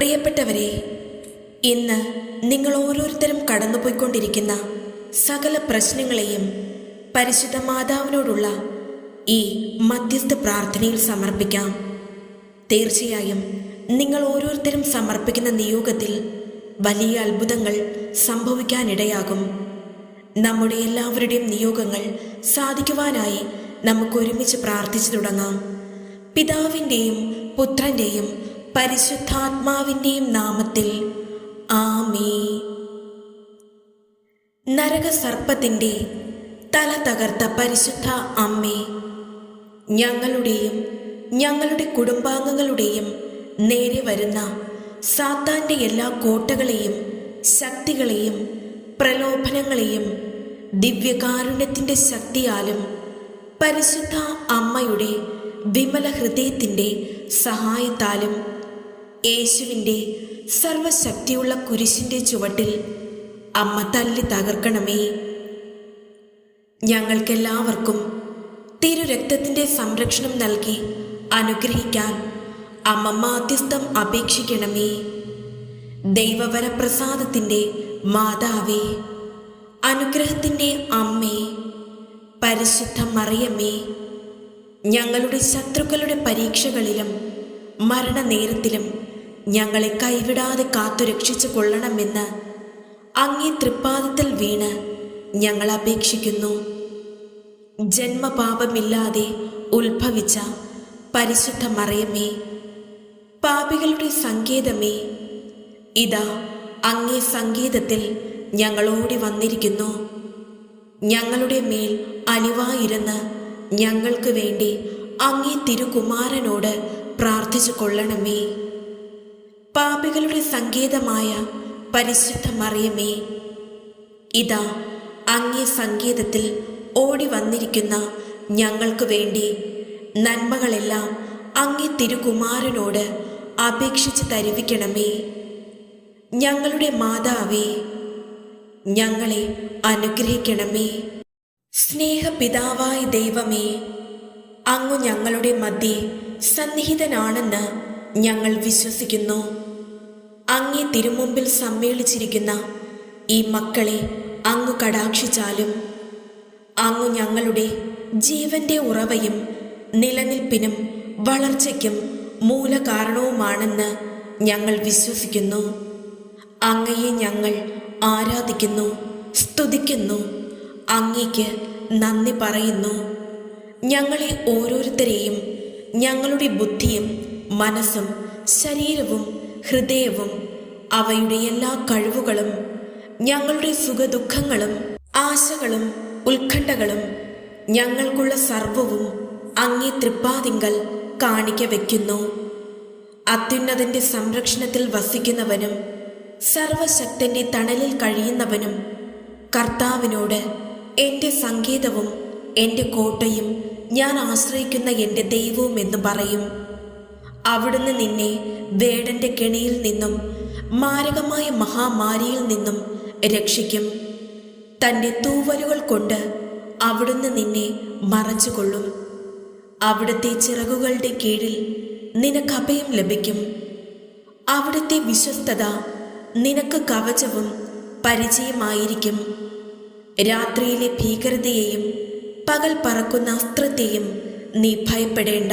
പ്രിയപ്പെട്ടവരെ ഇന്ന് നിങ്ങൾ ഓരോരുത്തരും കടന്നുപോയിക്കൊണ്ടിരിക്കുന്ന സകല പ്രശ്നങ്ങളെയും പരിശുദ്ധ മാതാവിനോടുള്ള ഈ മധ്യസ്ഥ പ്രാർത്ഥനയിൽ സമർപ്പിക്കാം. തീർച്ചയായും നിങ്ങൾ ഓരോരുത്തരും സമർപ്പിക്കുന്ന നിയോഗത്തിൽ വലിയ അത്ഭുതങ്ങൾ സംഭവിക്കാനിടയാകും. നമ്മുടെ എല്ലാവരുടെയും നിയോഗങ്ങൾ സാധിക്കുവാനായി നമുക്ക് ഒരുമിച്ച് പ്രാർത്ഥിച്ചു തുടങ്ങാം. പിതാവിന്റെയും പുത്രന്റെയും പരിശുദ്ധാത്മാവിന്റെയും നാമത്തിൽ. ആമേ നരകസർപ്പത്തിന്റെ തല തകർത്ത പരിശുദ്ധ അമ്മേ ഞങ്ങളുടെയും ഞങ്ങളുടെ കുടുംബാംഗങ്ങളുടെയും നേരെ വരുന്ന സാത്താന്റെ എല്ലാ കോട്ടകളെയും ശക്തികളെയും പ്രലോഭനങ്ങളെയും ദിവ്യകാരുണ്യത്തിന്റെ ശക്തിയാലും പരിശുദ്ധ അമ്മയുടെ വിമല ഹൃദയത്തിന്റെ സഹായത്താലും യേശുവിന്റെ സർവശക്തിയുള്ള കുരിശിന്റെ ചുവട്ടിൽ അമ്മ തല്ലി തകർക്കണമേ. ഞങ്ങൾക്കെല്ലാവർക്കും തിരുരക്തത്തിന്റെ സംരക്ഷണം നൽകി അനുഗ്രഹിക്കാൻ അമ്മ മാധ്യസ്ഥം അപേക്ഷിക്കണമേ. ദൈവവരപ്രസാദത്തിന്റെ മാതാവേ അനുഗ്രഹത്തിന്റെ അമ്മേ പരിശുദ്ധ മറിയമ്മേ ഞങ്ങളുടെ ശത്രുക്കളുടെ പരീക്ഷകളിലും മരണനേരത്തിലും ഞങ്ങളെ കൈവിടാതെ കാത്തു രക്ഷിച്ചു കൊള്ളണമെന്ന് അങ്ങേ തൃപ്പാദത്തിൽ വീണ് ഞങ്ങൾ അപേക്ഷിക്കുന്നു. ജന്മപാപമില്ലാതെ ഉത്ഭവിച്ച പരിശുദ്ധ മറിയമേ പാപികളുടെ സങ്കേതമേ ഇതാ അങ്ങേ സങ്കേതത്തിൽ ഞങ്ങളോടി വന്നിരിക്കുന്നു. ഞങ്ങളുടെ മേൽ അലിവായിരുന്ന് ഞങ്ങൾക്ക് വേണ്ടി അങ്ങേ തിരുകുമാരനോട് പ്രാർത്ഥിച്ചു കൊള്ളണമേ. പാപികളുടെ സങ്കേതമായ പരിശുദ്ധ മറിയമേ ഇതാ അങ്ങേ സങ്കേതത്തിൽ ഓടി വന്നിരിക്കുന്ന ഞങ്ങൾക്ക് വേണ്ടി നന്മകളെല്ലാം അങ്ങേ തിരുകുമാരനോട് അപേക്ഷിച്ച് തരിവിക്കണമേ. ഞങ്ങളുടെ മാതാവേ ഞങ്ങളെ അനുഗ്രഹിക്കണമേ. സ്നേഹപിതാവായ ദൈവമേ അങ്ങു ഞങ്ങളുടെ മധ്യേ സന്നിഹിതനാണെന്ന് ഞങ്ങൾ വിശ്വസിക്കുന്നു. അങ്ങേ തിരുമുമ്പിൽ സമ്മേളിച്ചിരിക്കുന്ന ഈ മക്കളെ അങ്ങു കടാക്ഷിച്ചാലും അങ്ങു ഞങ്ങളുടെ ജീവന്റെ ഉറവയും നിലനിൽപ്പിനും വളർച്ചയ്ക്കും മൂലകാരണവുമാണെന്ന് ഞങ്ങൾ വിശ്വസിക്കുന്നു. അങ്ങയെ ഞങ്ങൾ ആരാധിക്കുന്നു സ്തുതിക്കുന്നു അങ്ങയ്ക്ക് നന്ദി പറയുന്നു. ഞങ്ങളെ ഓരോരുത്തരെയും ഞങ്ങളുടെ ബുദ്ധിയും മനസ്സും ശരീരവും ഹൃദയവും അവയുടെ എല്ലാ കഴിവുകളും ഞങ്ങളുടെ സുഖദുഃഖങ്ങളും ആശകളും ഉത്കണ്ഠകളും ഞങ്ങൾക്കുള്ള സർവവും അങ്ങേ തൃപ്പാതിങ്കൽ കാണിക്ക വയ്ക്കുന്നു അത്യുന്നതന്റെ സംരക്ഷണത്തിൽ വസിക്കുന്നവനും സർവശക്തന്റെ തണലിൽ കഴിയുന്നവനും കർത്താവിനോട് എന്റെ സംഗീതവും എന്റെ കോട്ടയും ഞാൻ ആശ്രയിക്കുന്ന എന്റെ ദൈവവും എന്ന് പറയും. അവിടുന്ന് നിന്നെ വേടന്റെ കെണിയിൽ നിന്നും മാരകമായ മഹാമാരിയിൽ നിന്നും രക്ഷിക്കും. തന്റെ തൂവലുകൾ കൊണ്ട് അവിടുന്ന് നിന്നെ മറച്ചുകൊള്ളും. അവിടുത്തെ ചിറകുകളുടെ കീഴിൽ നിനക്ക് അഭയം ലഭിക്കും. അവിടുത്തെ വിശ്വസ്തത നിനക്ക് കവചവും പരിചയമായിരിക്കും. രാത്രിയിലെ ഭീകരതയെയും പകൽ പറക്കുന്ന അസ്ത്രത്തെയും നീ ഭയപ്പെടേണ്ട.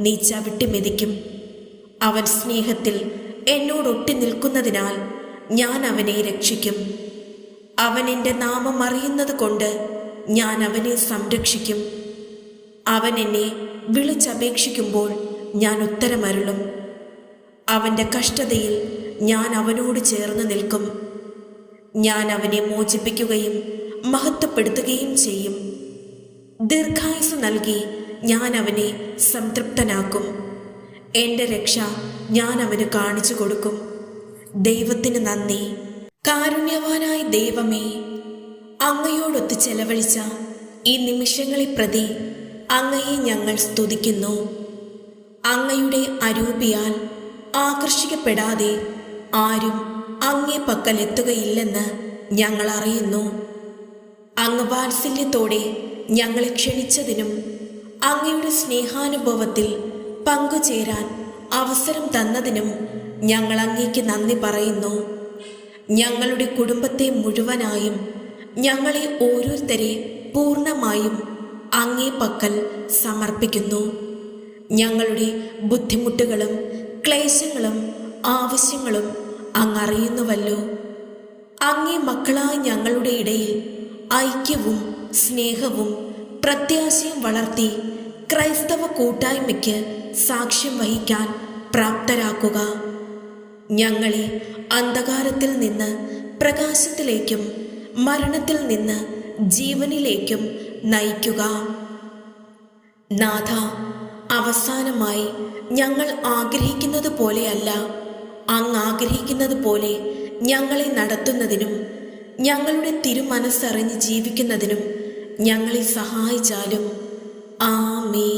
നീ ചവിട്ടി മെതിക്കും. അവൻ സ്നേഹത്തിൽ എന്നോടൊട്ടി നിൽക്കുന്നതിനാൽ ഞാൻ അവനെ രക്ഷിക്കും. അവൻ എന്റെ നാമം അറിയുന്നത് കൊണ്ട് ഞാൻ അവനെ സംരക്ഷിക്കും. അവൻ എന്നെ വിളിച്ചപേക്ഷിക്കുമ്പോൾ ഞാൻ ഉത്തരമരുളും. അവന്റെ കഷ്ടതയിൽ ഞാൻ അവനോട് ചേർന്ന് നിൽക്കും. ഞാൻ അവനെ മോചിപ്പിക്കുകയും മഹത്വപ്പെടുത്തുകയും ചെയ്യും. ദീർഘായുസ് നൽകി ഞാൻ അവനെ സംതൃപ്തനാക്കും. എന്റെ രക്ഷ ഞാൻ അവന് കാണിച്ചു കൊടുക്കും. ദൈവത്തിന് നന്ദി. കാരുണ്യവാനായ ദൈവമേ അങ്ങയോടൊത്ത് ചെലവഴിച്ച ഈ നിമിഷങ്ങളെ പ്രതി അങ്ങയെ ഞങ്ങൾ സ്തുതിക്കുന്നു. അങ്ങയുടെ അരൂപിയാൽ ആകർഷിക്കപ്പെടാതെ ആരും അങ്ങേ പക്കൽ എത്തുകയില്ലെന്ന് ഞങ്ങൾ അറിയുന്നു. അങ്ങ് വാത്സല്യത്തോടെ ഞങ്ങളെ ക്ഷണിച്ചതിനും അങ്ങയുടെ സ്നേഹാനുഭവത്തിൽ പങ്കുചേരാൻ അവസരം തന്നതിനും ഞങ്ങൾ അങ്ങേക്ക് നന്ദി പറയുന്നു. ഞങ്ങളുടെ കുടുംബത്തെ മുഴുവനായും ഞങ്ങളെ ഓരോരുത്തരെ പൂർണമായും അങ്ങേ പക്കൽ സമർപ്പിക്കുന്നു. ഞങ്ങളുടെ ബുദ്ധിമുട്ടുകളും ക്ലേശങ്ങളും ആവശ്യങ്ങളും അങ്ങറിയുന്നുവല്ലോ. അങ്ങേ മക്കളായ ഞങ്ങളുടെ ഇടയിൽ ഐക്യവും സ്നേഹവും പ്രത്യാശയും വളർത്തി ക്രൈസ്തവ കൂട്ടായ്മയ്ക്ക് സാക്ഷ്യം വഹിക്കാൻ പ്രാപ്തരാക്കുക. ഞങ്ങളെ അന്ധകാരത്തിൽ നിന്ന് പ്രകാശത്തിലേക്കും മരണത്തിൽ നിന്ന് ജീവനിലേക്കും നയിക്കുക. നാഥ അവസാനമായി ഞങ്ങൾ ആഗ്രഹിക്കുന്നത് പോലെയല്ല അങ്ങ് ആഗ്രഹിക്കുന്നത് പോലെ ഞങ്ങളെ നടത്തുന്നതിനും ഞങ്ങളുടെ തിരുമനസ്സറിഞ്ഞ് ജീവിക്കുന്നതിനും ഞങ്ങളെ സഹായിച്ചാലും ആമേ